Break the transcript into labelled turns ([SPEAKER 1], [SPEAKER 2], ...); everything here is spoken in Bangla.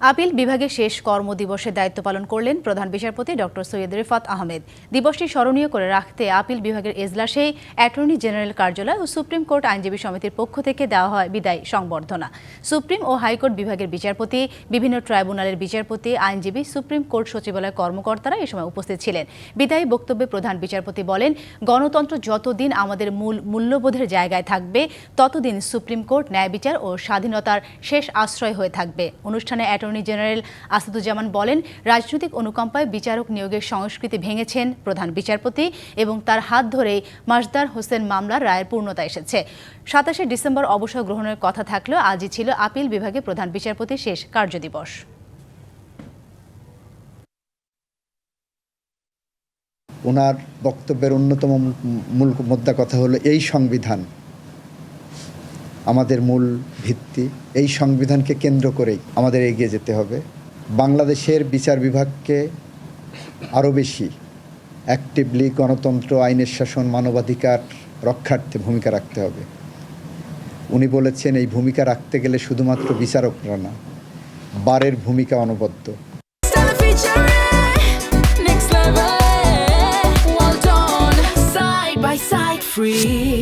[SPEAKER 1] আপিল বিভাগের শেষ কর্মদিবসে দায়িত্ব পালন করলেন প্রধান বিচারপতি ডক্টর সৈয়দ রেফাত আহমেদ। দিবসটি স্মরণীয় করে রাখতে আপিল বিভাগের এজলাসেই অ্যাটর্নি জেনারেল কার্যালয় ও সুপ্রিম কোর্ট আইনজীবী সমিতির পক্ষ থেকে দেওয়া হয় বিদায় সংবর্ধনা। সুপ্রিম ও হাইকোর্ট বিভাগের বিচারপতি, বিভিন্ন ট্রাইব্যুনালের বিচারপতি, আইনজীবী, সুপ্রিম কোর্ট সচিবালয় কর্মকর্তারা এ সময় উপস্থিত ছিলেন। বিদায়ী বক্তব্যে প্রধান বিচারপতি বলেন, গণতন্ত্র যতদিন আমাদের মূল মূল্যবোধের জায়গায় থাকবে, ততদিন সুপ্রিম কোর্ট ন্যায় বিচার ও স্বাধীনতার শেষ আশ্রয় হয়ে থাকবে। অনুষ্ঠানে অ্যাটর্নি জেনারেল আসাদুজ্জামান বলেন, রাজনৈতিক অনুকম্পায় বিচারক নিয়োগের সংস্কৃতি ভেঙেছেন প্রধান বিচারপতি এবং তার হাত ধরেই মাসদার হোসেন মামলার রায়ের পূর্ণতা এসেছে। সাতাশে ডিসেম্বর অবসর গ্রহণের কথা থাকলেও আজই ছিল আপিল বিভাগে প্রধান বিচারপতির শেষ কার্যদিবস
[SPEAKER 2] ওনার বক্তব্যের অন্যতম মূল মোদ্দা কথা হলো এই সংবিধান। আমাদের মূল ভিত্তি। এই সংবিধানকে কেন্দ্র করেই আমাদের এগিয়ে যেতে হবে। বাংলাদেশের বিচার বিভাগকে আরও বেশি অ্যাক্টিভলি গণতন্ত্র, আইনের শাসন, মানবাধিকার রক্ষার্থে ভূমিকা রাখতে হবে। উনি বলেছেন, এই ভূমিকা রাখতে গেলে শুধুমাত্র বিচারকরা না, বারের ভূমিকা অনবদ্য।
[SPEAKER 3] Free